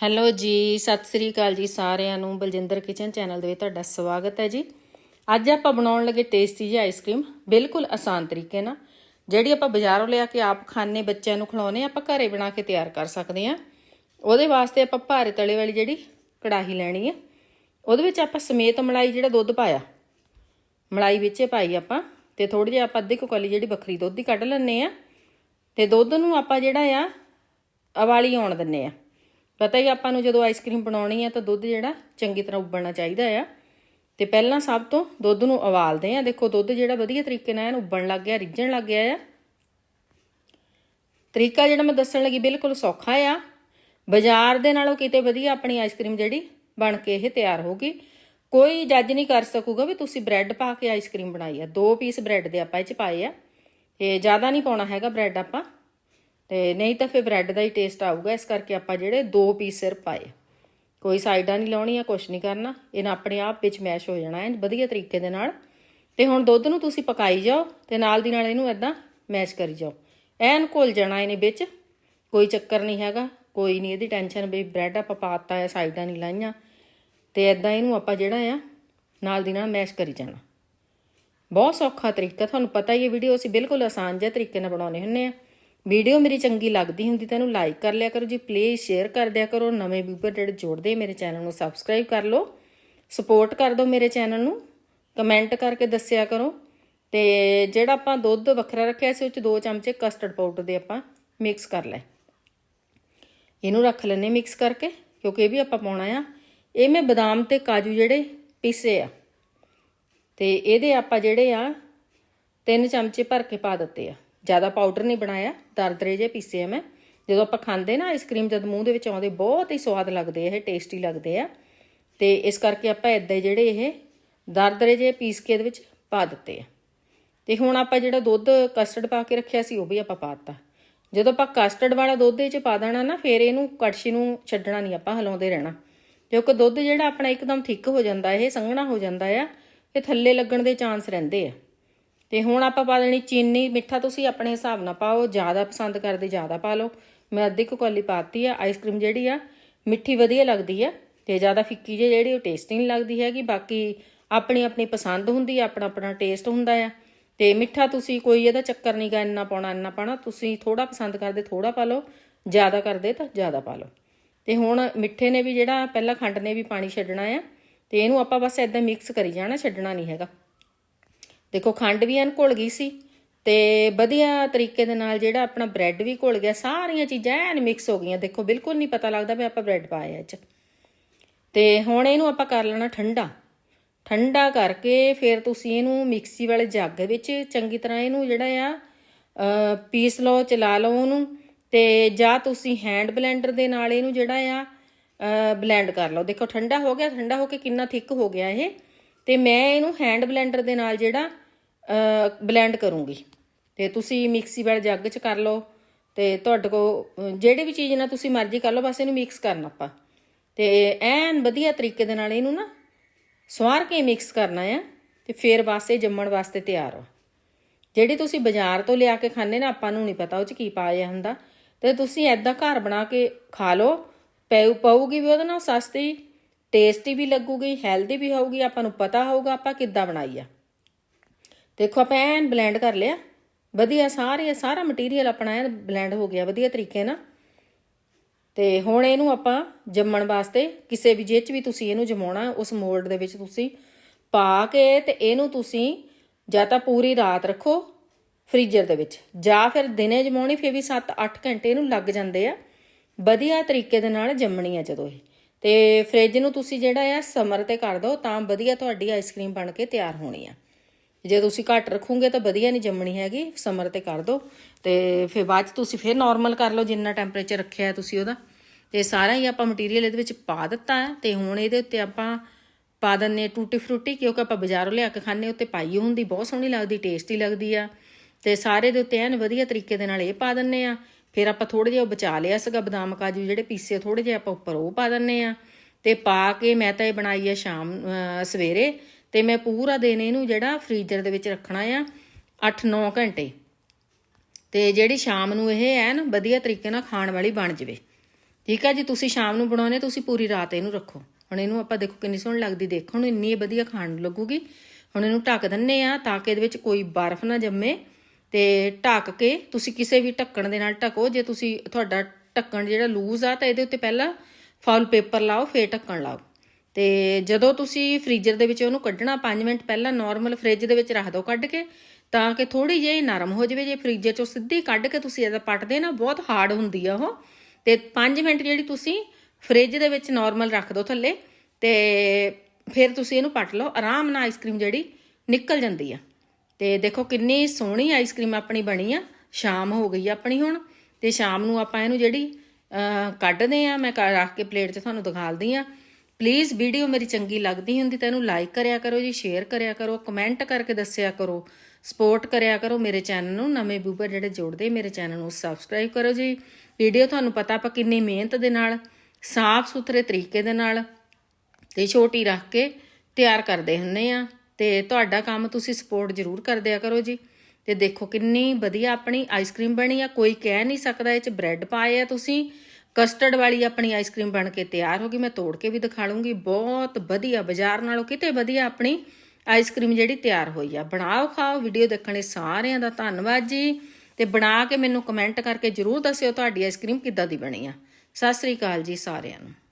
Hello ਜੀ, ਸਤਿ ਸ੍ਰੀ ਅਕਾਲ ਜੀ ਸਾਰਿਆਂ ਨੂੰ। ਬਲਜਿੰਦਰ ਕਿਚਨ ਚੈਨਲ ਦੇ ਵਿੱਚ ਤੁਹਾਡਾ ਸਵਾਗਤ ਹੈ ਜੀ। ਅੱਜ ਆਪਾਂ ਬਣਾਉਣ ਲੱਗੇ ਟੇਸਟੀ ਜਿਹੀ ਆਈਸਕ੍ਰੀਮ ਬਿਲਕੁਲ ਆਸਾਨ ਤਰੀਕੇ ਨਾਲ, ਜਿਹੜੀ ਆਪਾਂ ਬਾਜ਼ਾਰੋਂ ਲਿਆ ਕੇ ਆਪ ਖਾਣੇ ਬੱਚਿਆਂ ਨੂੰ ਖਿਲਾਉਣੇ ਆਪਾਂ ਘਰੇ ਬਣਾ ਕੇ ਤਿਆਰ ਕਰ ਸਕਦੇ ਹਾਂ। ਉਹਦੇ ਵਾਸਤੇ ਆਪਾਂ ਭਾਰੇ ਤਲੇ ਵਾਲੀ ਜਿਹੜੀ ਕੜਾਹੀ ਲੈਣੀ ਹੈ, ਉਹਦੇ ਵਿੱਚ ਆਪਾਂ ਸਮੇਤ ਮਲਾਈ ਜਿਹੜਾ ਦੁੱਧ ਪਾਇਆ, ਮਲਾਈ ਵਿੱਚੇ ਪਾਈ ਆਪਾਂ, ਤੇ ਥੋੜੀ ਜਿਹੀ ਆਪਾਂ ਅੱਧੀ ਕੁ ਜਿਹੜੀ ਵੱਖਰੀ ਦੁੱਧ ਦੀ ਕੱਢ ਲੈਣੇ ਆ ਤੇ ਦੁੱਧ ਨੂੰ ਆਪਾਂ ਜਿਹੜਾ ਆ ਅਵਾਲੀ ਆਉਣ ਦਿੰਨੇ ਆ ਪਤਾ ਹੀ ਆਪਾਂ ਨੂੰ ਜਦੋਂ ਆਈਸਕ੍ਰੀਮ ਬਣਾਉਣੀ ਹੈ ਤਾਂ ਦੁੱਧ ਜਿਹੜਾ ਚੰਗੀ ਤਰ੍ਹਾਂ ਉਬਲਣਾ ਚਾਹੀਦਾ ਆ। ਤੇ ਪਹਿਲਾਂ ਸਭ ਤੋਂ ਦੁੱਧ ਨੂੰ ਉਬਾਲਦੇ ਆ। ਦੇਖੋ ਦੁੱਧ ਜਿਹੜਾ ਵਧੀਆ ਤਰੀਕੇ ਨਾਲ ਐਨ ਉਬਲਣ ਲੱਗ ਗਿਆ, ਰਿੱਝਣ ਲੱਗ ਗਿਆ ਆ। ਤਰੀਕਾ ਜਿਹੜਾ ਮੈਂ ਦੱਸਣ ਲੱਗੀ ਬਿਲਕੁਲ ਸੌਖਾ ਆ। ਬਾਜ਼ਾਰ ਦੇ ਨਾਲੋਂ ਕਿਤੇ ਵਧੀਆ ਆਪਣੀ ਆਈਸਕ੍ਰੀਮ ਜਿਹੜੀ ਬਣ ਕੇ ਇਹ ਤਿਆਰ ਹੋਗੀ ਕੋਈ ਜੱਜ ਨਹੀਂ ਕਰ ਸਕੂਗਾ ਵੀ ਤੁਸੀਂ ਬ੍ਰੈਡ ਪਾ ਕੇ ਆਈਸਕ੍ਰੀਮ ਬਣਾਈ ਆ। ਦੋ ਪੀਸ ਬ੍ਰੈਡ ਦੇ ਆਪਾਂ ਇਹ ਚ ਪਾਏ ਆ। ਤੇ ਜ਼ਿਆਦਾ ਨਹੀਂ ਪਾਉਣਾ ਹੈਗਾ ਬ੍ਰੈਡ ਆਪਾਂ। ਤੇ ਨਹੀਂ ਤਾਂ ਫਿਰ ਬ੍ਰੈਡ ਦਾ ਹੀ ਟੇਸਟ ਆਊਗਾ, ਇਸ ਕਰਕੇ ਆਪਾਂ ਜਿਹੜੇ ਦੋ ਪੀਸ ਸਿਰ ਪਾਏ ਕੋਈ ਸਾਈਡਾਂ ਨਹੀਂ ਲਾਉਣੀਆਂ ਕੁਝ ਨਹੀਂ ਕਰਨਾ, ਇਹਨਾਂ ਆਪਣੇ ਆਪ ਵਿੱਚ ਮੈਸ਼ ਹੋ ਜਾਣਾ ਹੈ ਵਧੀਆ ਤਰੀਕੇ ਦੇ ਨਾਲ। ਤੇ ਹੁਣ ਦੁੱਧ ਨੂੰ ਤੁਸੀਂ ਪਕਾਈ ਜਾਓ ਤੇ ਨਾਲ ਦੀ ਨਾਲ ਇਹਨੂੰ ਐਦਾਂ ਮੈਸ਼ ਕਰੀ ਜਾਓ। ਐਨ ਘੁਲ ਜਾਣਾ ਇਹਨੇ ਵਿੱਚ, ਕੋਈ ਚੱਕਰ ਨਹੀਂ ਹੈਗਾ, ਕੋਈ ਨਹੀਂ ਇਹਦੀ ਟੈਨਸ਼ਨ ਵੀ ਬ੍ਰੈਡ ਆਪਾਂ ਪਾਤਾ ਹੈ ਸਾਈਡਾਂ ਨਹੀਂ ਲਾਈਆਂ। ਤੇ ਐਦਾਂ ਇਹਨੂੰ ਆਪਾਂ ਜਿਹੜਾ ਆ, ਨਾਲ ਦੀ ਨਾਲ ਮੈਸ਼ ਕਰੀ ਜਾਣਾ। ਬਹੁਤ ਸੌਖਾ ਤਰੀਕਾ, ਤੁਹਾਨੂੰ ਪਤਾ ਹੀ ਹੈ ਵੀਡੀਓ ਅਸੀਂ ਬਿਲਕੁਲ ਆਸਾਨ ਜਿਹਾ ਤਰੀਕੇ ਨਾਲ ਬਣਾਉਣੇ ਹੁੰਨੇ ਆ ਵੀਡੀਓ ਮੇਰੀ ਚੰਗੀ ਲੱਗਦੀ ਹੁੰਦੀ ਤਾਂ ਇਹਨੂੰ ਲਾਈਕ ਕਰ ਲਿਆ ਕਰੋ, ਜੀ ਪਲੀਜ਼ ਸ਼ੇਅਰ ਕਰ ਦਿਆ ਕਰੋ ਨਵੇਂ ਵੀਵਰ ਜਿਹੜੇ ਜੋੜਦੇ ਮੇਰੇ ਚੈਨਲ ਨੂੰ ਸਬਸਕ੍ਰਾਈਬ ਕਰ ਲਓ ਸਪੋਰਟ ਕਰ ਦਿਓ ਮੇਰੇ ਚੈਨਲ ਨੂੰ ਕਮੈਂਟ ਕਰਕੇ ਦੱਸਿਆ ਕਰੋ, ਤੇ ਜਿਹੜਾ ਆਪਾਂ ਦੁੱਧ ਵੱਖਰਾ ਰੱਖਿਆ ਸੀ, ਉਹ ਚ 2 ਚਮਚੇ ਕਸਟਰਡ ਪਾਊਡਰ ਦੇ ਆਪਾਂ ਮਿਕਸ ਕਰ ਲੈ ਇਹਨੂੰ ਰੱਖ ਲੈਨੇ ਮਿਕਸ ਕਰਕੇ, ਕਿਉਂਕਿ ਇਹ ਵੀ ਆਪਾਂ ਪਾਉਣਾ ਆ। ਇਹ ਮੈਂ ਬਦਾਮ ਤੇ ਕਾਜੂ ਜਿਹੜੇ ਪੀਸੇ ਆ। ਤੇ ਇਹਦੇ ਆਪਾਂ ਜਿਹੜੇ ਆ, ਤਿੰਨ ਚਮਚੇ ਭਰ ਕੇ ਪਾ ਦਿੱਤੇ ਆ। ਜ਼ਿਆਦਾ ਪਾਊਡਰ ਨਹੀਂ ਬਣਾਇਆ ਦਰਦਰੇ ਜੇ ਪੀਸੇ ਆ ਮੈਂ। ਜਦੋਂ ਆਪਾਂ ਖਾਂਦੇ ਨਾ ਆਈਸਕ੍ਰੀਮ ਜਦ ਮੂੰਹ ਦੇ ਵਿੱਚ ਆਉਂਦੇ, ਬਹੁਤ ਹੀ ਸਵਾਦ ਲੱਗਦੇ ਇਹ ਟੇਸਟੀ ਲੱਗਦੇ ਆ। ਤੇ ਇਸ ਕਰਕੇ ਆਪਾਂ ਇਦਾਂ ਜਿਹੜੇ ਇਹ ਦਰਦਰੇ ਜੇ, ਪੀਸ ਕੇ ਇਹਦੇ ਵਿੱਚ ਪਾ ਦਿੱਤੇ ਆ। ਤੇ ਹੁਣ ਆਪਾਂ ਜਿਹੜਾ ਦੁੱਧ ਕਸਟਰਡ ਪਾ ਕੇ ਰੱਖਿਆ ਸੀ, ਉਹ ਵੀ ਆਪਾਂ ਪਾਤਾ ਜਦੋਂ ਆਪਾਂ ਕਸਟਰਡ ਵਾਲਾ ਦੁੱਧ ਇਹ ਚ ਪਾ ਦੇਣਾ ਨਾ, ਫਿਰ ਇਹਨੂੰ ਕੜਛੀ ਨੂੰ ਛੱਡਣਾ ਨਹੀਂ, ਆਪਾਂ ਹਿਲਾਉਂਦੇ ਰਹਿਣਾ। ਕਿਉਂਕਿ ਦੁੱਧ ਜਿਹੜਾ ਆਪਣਾ ਇੱਕਦਮ ਥਿੱਕ ਹੋ ਜਾਂਦਾ, ਇਹ ਸੰਘਣਾ ਹੋ ਜਾਂਦਾ ਆ, ਇਹ ਥੱਲੇ ਲੱਗਣ ਦੇ ਚਾਂਸ ਰਹਿੰਦੇ ਆ। ਤੇ ਹੁਣ ਆਪਾਂ ਪਾ ਦੇਣੀ ਚੀਨੀ, ਮਿੱਠਾ ਤੁਸੀਂ ਆਪਣੇ ਹਿਸਾਬ ਨਾਲ ਪਾਓ, ਜ਼ਿਆਦਾ ਪਸੰਦ ਕਰਦੇ ਜ਼ਿਆਦਾ ਪਾ ਲਓ। ਮੈਂ ਅੱਧੀ ਕੁ ਕੌਲੀ ਪਾਤੀ ਆ ਆਈਸਕ੍ਰੀਮ ਜਿਹੜੀ ਆ, ਮਿੱਠੀ ਵਧੀਆ ਲੱਗਦੀ ਆ ਤੇ ਜ਼ਿਆਦਾ ਫਿੱਕੀ ਜਿਹੀ ਜਿਹੜੀ ਉਹ ਟੇਸਟੀ ਨਹੀਂ ਲੱਗਦੀ ਹੈਗੀ, ਬਾਕੀ ਆਪਣੀ ਆਪਣੀ ਪਸੰਦ ਹੁੰਦੀ ਆ, ਆਪਣਾ ਆਪਣਾ ਟੇਸਟ ਹੁੰਦਾ ਆ। ਤੇ ਮਿੱਠਾ ਤੁਸੀਂ ਕੋਈ ਇਹਦਾ ਚੱਕਰ ਨਹੀਂ ਗਾ, ਇੰਨਾ ਪਾਉਣਾ, ਇੰਨਾ ਪਾਣਾ ਤੁਸੀਂ ਥੋੜਾ ਪਸੰਦ ਕਰਦੇ ਥੋੜਾ ਪਾ ਲਓ, ਜ਼ਿਆਦਾ ਕਰਦੇ ਤਾਂ ਜ਼ਿਆਦਾ ਪਾ ਲਓ। ਤੇ ਹੁਣ ਮਿੱਠੇ ਨੇ ਵੀ ਜਿਹੜਾ, ਪਹਿਲਾਂ ਖੰਡ ਨੇ ਵੀ ਪਾਣੀ ਛੱਡਣਾ ਆ, ਤੇ ਇਹਨੂੰ ਆਪਾਂ ਬਸ ਇਦਾਂ ਮਿਕਸ ਕਰੀ ਜਾਣਾ, ਛੱਡਣਾ ਨਹੀਂ ਹੈਗਾ। ਦੇਖੋ, ਖੰਡ ਵੀ ਐਨ ਘੁਲ ਗਈ ਸੀ ਤੇ ਵਧੀਆ ਤਰੀਕੇ ਦੇ ਨਾਲ ਜਿਹੜਾ ਆਪਣਾ ਬ੍ਰੈਡ ਵੀ ਘੁਲ ਗਿਆ, ਸਾਰੀਆਂ ਚੀਜ਼ਾਂ ਐਨ ਮਿਕਸ ਹੋ ਗਈਆਂ। ਦੇਖੋ, ਬਿਲਕੁਲ ਨਹੀਂ ਪਤਾ ਲੱਗਦਾ ਵੀ ਆਪਾਂ ਬ੍ਰੈਡ ਪਾਇਆ ਇਹ ਚ। ਤੇ ਹੁਣ ਇਹਨੂੰ ਆਪਾਂ ਕਰ ਲੈਣਾ ਠੰਡਾ। ਠੰਡਾ ਕਰਕੇ ਫਿਰ ਤੁਸੀਂ ਇਹਨੂੰ ਮਿਕਸੀ ਵਾਲੇ ਜੱਗ ਵਿੱਚ ਚੰਗੀ ਤਰ੍ਹਾਂ ਇਹਨੂੰ ਜਿਹੜਾ ਆ ਪੀਸ ਲਓ, ਚਲਾ ਲਓ ਉਹਨੂੰ ਤੇ ਜਾਂ ਤੁਸੀਂ ਹੈਂਡ ਬਲੈਂਡਰ ਦੇ ਨਾਲ ਇਹਨੂੰ ਜਿਹੜਾ ਆ ਬਲੈਂਡ ਕਰ ਲਓ। ਦੇਖੋ, ਠੰਡਾ ਹੋ ਗਿਆ, ਠੰਡਾ ਹੋ ਕੇ ਕਿੰਨਾ ਥਿੱਕ ਹੋ ਗਿਆ ਇਹ। ਤੇ ਮੈਂ ਇਹਨੂੰ ਹੈਂਡ ਬਲੈਂਡਰ ਦੇ ਨਾਲ ਜਿਹੜਾ ਬਲੈਂਡ ਕਰੂੰਗੀ। ਤੇ ਤੁਸੀਂ ਮਿਕਸੀ ਵਾਲੇ ਜੱਗ 'ਚ ਕਰ ਲਓ ਤੇ ਤੁਹਾਡੇ ਕੋ ਜਿਹੜੀ ਵੀ ਚੀਜ਼ ਨਾਲ ਤੁਸੀਂ ਮਰਜ਼ੀ ਕਰ ਲਓ, ਬਸ ਇਹਨੂੰ ਮਿਕਸ ਕਰਨਾ ਆਪਾਂ। ਤੇ ਐਨ ਵਧੀਆ ਤਰੀਕੇ ਦੇ ਨਾਲ ਇਹਨੂੰ ਨਾ ਸਵਾਰ ਕੇ ਮਿਕਸ ਕਰਨਾ ਆ ਤੇ ਫਿਰ ਬਸ ਇਹ ਜੰਮਣ ਵਾਸਤੇ ਤਿਆਰ ਆ ਜਿਹੜੀ ਤੁਸੀਂ ਬਾਜ਼ਾਰ ਤੋਂ ਲਿਆ ਕੇ ਖਾਣੇ ਨਾ, ਆਪਾਂ ਨੂੰ ਨਹੀਂ ਪਤਾ ਉਹ 'ਚ ਕੀ ਪਾਇਆ ਹੁੰਦਾ। ਤੇ ਤੁਸੀਂ ਐਦਾਂ ਘਰ ਬਣਾ ਕੇ ਖਾ ਲਓ ਪੈਉ ਪਾਊਗੀ ਵੀ ਉਹਦੇ ਨਾਲ ਸਸਤੀ। ਟੇਸਟੀ ਵੀ ਲੱਗੂਗੀ ਹੈਲਦੀ ਵੀ ਹੋਊਗੀ, ਆਪਾਂ ਨੂੰ ਪਤਾ ਹੋਊਗਾ ਆਪਾਂ ਕਿੱਦਾਂ ਬਣਾਈ ਆ। ਦੇਖੋ, ਆਪਾਂ ਐਨ ਬਲੈਂਡ ਕਰ ਲਿਆ। ਵਧੀਆ ਸਾਰੇ ਸਾਰਾ ਮਟੀਰੀਅਲ ਆਪਣਾ ਐਨ ਬਲੈਂਡ ਹੋ ਗਿਆ, ਵਧੀਆ ਤਰੀਕੇ ਨਾਲ। ਤੇ ਹੁਣ ਇਹਨੂੰ ਆਪਾਂ ਜੰਮਣ ਵਾਸਤੇ ਕਿਸੇ ਵੀ ਜਿਹਚ ਵੀ ਤੁਸੀਂ ਇਹਨੂੰ ਜਮਾਉਣਾ, ਉਸ ਮੋਲਡ ਦੇ ਵਿੱਚ ਤੁਸੀਂ ਪਾ ਕੇ ਤੇ ਇਹਨੂੰ ਤੁਸੀਂ ਜਾਂ ਤਾਂ ਪੂਰੀ ਰਾਤ ਰੱਖੋ ਫ੍ਰੀਜ਼ਰ ਦੇ ਵਿੱਚ। ਜਾਂ ਫਿਰ ਦਿਨੇ ਜਮਾਉਣੀ, ਫਿਰ ਵੀ 7-8 ਘੰਟੇ ਇਹਨੂੰ ਲੱਗ ਜਾਂਦੇ ਆ। ਵਧੀਆ ਤਰੀਕੇ ਦੇ ਨਾਲ ਜੰਮਣੀ ਆ ਜਦੋਂ ਇਹ। ਤੇ ਫ੍ਰਿਜ ਨੂੰ ਤੁਸੀਂ ਜਿਹੜਾ ਆ ਸਮਰ ਤੇ ਕਰ ਦਿਓ, ਤਾਂ ਵਧੀਆ ਤੁਹਾਡੀ ਆਈਸਕ੍ਰੀਮ ਬਣ ਕੇ ਤਿਆਰ ਹੋਣੀ ਆ। ਜੇ ਤੁਸੀਂ ਘੱਟ ਰੱਖੋਗੇ ਤਾਂ ਵਧੀਆ ਨਹੀਂ ਜੰਮਣੀ ਹੈਗੀ, ਸਮਰ ਤੇ ਕਰ ਦਿਓ। ਤੇ ਫਿਰ ਬਾਅਦ ਚ ਤੁਸੀਂ ਫਿਰ ਨਾਰਮਲ ਕਰ ਲਓ, ਜਿੰਨਾ ਟੈਂਪਰੇਚਰ ਰੱਖਿਆ ਤੁਸੀਂ ਉਹਦਾ। ਤੇ ਸਾਰਾ ਹੀ ਆਪਾਂ ਮਟੀਰੀਅਲ ਇਹਦੇ ਵਿੱਚ ਪਾ ਦਿੱਤਾ ਹੈ, ਤੇ ਹੁਣ ਇਹਦੇ ਉੱਤੇ ਆਪਾਂ ਪਾ ਦਿੰਨੇ ਟੂਟੀ ਫਰੂਟੀ, ਕਿਉਂਕਿ ਆਪਾਂ ਬਾਜ਼ਾਰੋਂ ਲਿਆ ਕੇ ਖਾਣੇ ਉੱਤੇ ਪਾਈ ਹੁੰਦੀ, ਬਹੁਤ ਸੋਹਣੀ ਲੱਗਦੀ ਟੇਸਟੀ ਲੱਗਦੀ ਆ। ਤੇ ਸਾਰੇ ਦੇ ਉੱਤੇ ਐਨ ਵਧੀਆ ਤਰੀਕੇ ਦੇ ਨਾਲ ਇਹ ਪਾ ਦਿੰਨੇ ਆ ਫਿਰ ਆਪਾਂ ਥੋੜੇ ਜਿਹਾ ਬਚਾ ਲਿਆ ਸੀਗਾ ਬਦਾਮ, ਕਾਜੂ ਜਿਹੜੇ ਪੀਸੇ ਥੋੜੇ ਜਿਹਾ ਆਪਾਂ ਉੱਪਰ ਉਹ ਪਾ ਦਿੰਨੇ ਆ। ਤੇ ਪਾ ਕੇ ਮੈਂ ਤਾਂ ਇਹ ਬਣਾਈ ਆ ਸ਼ਾਮ ਸਵੇਰੇ। ਤੇ ਮੈਂ ਪੂਰਾ ਦਿਨ ਇਹਨੂੰ ਜਿਹੜਾ ਫ੍ਰੀਜ਼ਰ ਦੇ ਵਿੱਚ ਰੱਖਣਾ ਆ 8-9 ਘੰਟੇ। ਤੇ ਜਿਹੜੀ ਸ਼ਾਮ ਨੂੰ ਇਹ ਐਨ ਵਧੀਆ ਤਰੀਕੇ ਨਾਲ ਖਾਣ ਵਾਲੀ ਬਣ ਜਵੇ। ਠੀਕ ਆ ਜੀ, ਤੁਸੀਂ ਸ਼ਾਮ ਨੂੰ ਬਣਾਉਣੇ ਤੁਸੀਂ ਪੂਰੀ ਰਾਤ ਇਹਨੂੰ ਰੱਖੋ। ਹੁਣ ਇਹਨੂੰ ਆਪਾਂ ਦੇਖੋ ਕਿੰਨੀ ਸੋਹਣੀ ਲੱਗਦੀ, ਦੇਖੋ, ਹੁਣ ਇੰਨੀ ਵਧੀਆ ਖਾਣ ਨੂੰ ਲੱਗੂਗੀ। ਹੁਣ ਇਹਨੂੰ ਢੱਕ ਦਿੰਨੇ ਆ ਤਾਂ ਕਿ ਇਹਦੇ ਵਿੱਚ ਕੋਈ ਬਰਫ਼ ਨਾ ਜੰਮੇ। ਤੇ ਢੱਕ ਕੇ ਤੁਸੀਂ ਕਿਸੇ ਵੀ ਢੱਕਣ ਦੇ ਨਾਲ ਢੱਕੋ, ਜੇ ਤੁਸੀਂ ਤੁਹਾਡਾ ਢੱਕਣ ਜਿਹੜਾ ਲੂਜ਼ ਆ ਤਾਂ ਇਹਦੇ ਉੱਤੇ ਪਹਿਲਾਂ ਫਾਉਲ ਪੇਪਰ ਲਾਓ, ਫੇਰ ਢੱਕਣ ਲਾਓ। ਤੇ ਜਦੋਂ ਤੁਸੀਂ ਫ੍ਰੀਜ਼ਰ ਦੇ ਵਿੱਚ ਉਹਨੂੰ ਕੱਢਣਾ 5 ਮਿੰਟ ਪਹਿਲਾਂ ਨਾਰਮਲ ਫ੍ਰਿਜ ਦੇ ਵਿੱਚ ਰੱਖ ਦਿਓ ਕੱਢ ਕੇ, ਤਾਂ ਕਿ ਥੋੜੀ ਜਿਹੀ ਨਰਮ ਹੋ ਜਾਵੇ, ਜੇ ਫ੍ਰੀਜ਼ਰ ਚੋਂ ਸਿੱਧੀ ਕੱਢ ਕੇ ਤੁਸੀਂ ਇਹਦਾ ਪੱਟਦੇ ਨਾ, ਬਹੁਤ ਹਾਰਡ ਹੁੰਦੀ ਆ ਉਹ। ਤੇ 5 ਮਿੰਟ ਜਿਹੜੀ ਤੁਸੀਂ ਫ੍ਰਿਜ ਦੇ ਵਿੱਚ ਨਾਰਮਲ ਰੱਖ ਦਿਓ ਥੱਲੇ, ਤੇ ਫਿਰ ਤੁਸੀਂ ਇਹਨੂੰ ਪੱਟ ਲਓ, ਆਰਾਮ ਨਾਲ ਆਈਸਕ੍ਰੀਮ ਜਿਹੜੀ ਨਿਕਲ ਜਾਂਦੀ ਆ। ਤੇ ਦੇਖੋ ਕਿੰਨੀ ਸੋਹਣੀ ਆਈਸਕ੍ਰੀਮ ਆਪਣੀ ਬਣੀ ਆ, ਸ਼ਾਮ ਹੋ ਗਈ ਆਪਣੀ ਹੁਣ, ਤੇ ਸ਼ਾਮ ਨੂੰ ਆਪਾਂ ਇਹਨੂੰ ਜਿਹੜੀ ਕੱਢਦੇ ਆ, ਮੈਂ ਕ- ਰੱਖ ਕੇ ਪਲੇਟ 'ਚ ਤੁਹਾਨੂੰ ਦਿਖਾਲਦੀ ਆ। ਪਲੀਜ਼ ਵੀਡੀਓ ਮੇਰੀ ਚੰਗੀ ਲੱਗਦੀ ਹੁੰਦੀ ਤਾਂ ਇਹਨੂੰ ਲਾਈਕ ਕਰਿਆ ਕਰੋ ਜੀ ਸ਼ੇਅਰ ਕਰਿਆ ਕਰੋ ਕਮੈਂਟ ਕਰਕੇ ਦੱਸਿਆ ਕਰੋ ਸਪੋਰਟ ਕਰਿਆ ਕਰੋ ਮੇਰੇ ਚੈਨਲ ਨੂੰ, ਨਵੇਂ ਵਿਊਵਰ ਜਿਹੜੇ ਜੋੜਦੇ ਮੇਰੇ ਚੈਨਲ ਨੂੰ ਸਬਸਕ੍ਰਾਈਬ ਕਰੋ ਜੀ। ਵੀਡੀਓ ਤੁਹਾਨੂੰ ਪਤਾ ਆਪਾਂ ਕਿੰਨੀ ਮਿਹਨਤ ਦੇ ਨਾਲ, ਸਾਫ਼ ਸੁਥਰੇ ਤਰੀਕੇ ਦੇ ਨਾਲ, ਤੇ ਛੋਟੀ ਰੱਖ ਕੇ ਤਿਆਰ ਕਰਦੇ ਹੁੰਨੇ ਆ। ਤੇ ਤੁਹਾਡਾ ਕੰਮ ਤੁਸੀਂ ਸਪੋਰਟ ਜ਼ਰੂਰ ਕਰਦਿਆ ਕਰੋ ਜੀ। ਤੇ ਦੇਖੋ ਕਿੰਨੀ ਵਧੀਆ ਆਪਣੀ ਆਈਸਕ੍ਰੀਮ ਬਣੀ ਆ। ਕੋਈ ਕਹਿ ਨਹੀਂ ਸਕਦਾ ਇਹ ਚ ਬ੍ਰੈਡ ਪਾਏ ਆ ਤੁਸੀਂ। ਕਸਟਰਡ ਵਾਲੀ ਆਪਣੀ ਆਈਸਕ੍ਰੀਮ ਬਣ ਕੇ ਤਿਆਰ ਹੋ ਗਈ। ਮੈਂ ਤੋੜ ਕੇ ਵੀ ਦਿਖਾ ਲੂੰਗੀ। ਬਹੁਤ ਵਧੀਆ, ਬਾਜ਼ਾਰ ਨਾਲੋਂ ਕਿਤੇ ਵਧੀਆ ਆਪਣੀ ਆਈਸਕ੍ਰੀਮ ਜਿਹੜੀ ਤਿਆਰ ਹੋਈ ਆ। ਬਣਾਓ, ਖਾਓ ਵੀਡੀਓ ਦੇਖਣ ਲਈ ਸਾਰਿਆਂ ਦਾ ਧੰਨਵਾਦ ਜੀ। ਤੇ ਬਣਾ ਕੇ ਮੈਨੂੰ ਕਮੈਂਟ ਕਰਕੇ ਜਰੂਰ ਦੱਸਿਓ ਤੁਹਾਡੀ ਆਈਸਕ੍ਰੀਮ ਕਿੱਦਾਂ ਦੀ ਬਣੀ ਆ। ਸਤਿ ਸ੍ਰੀ ਅਕਾਲ ਜੀ ਸਾਰਿਆਂ ਨੂੰ।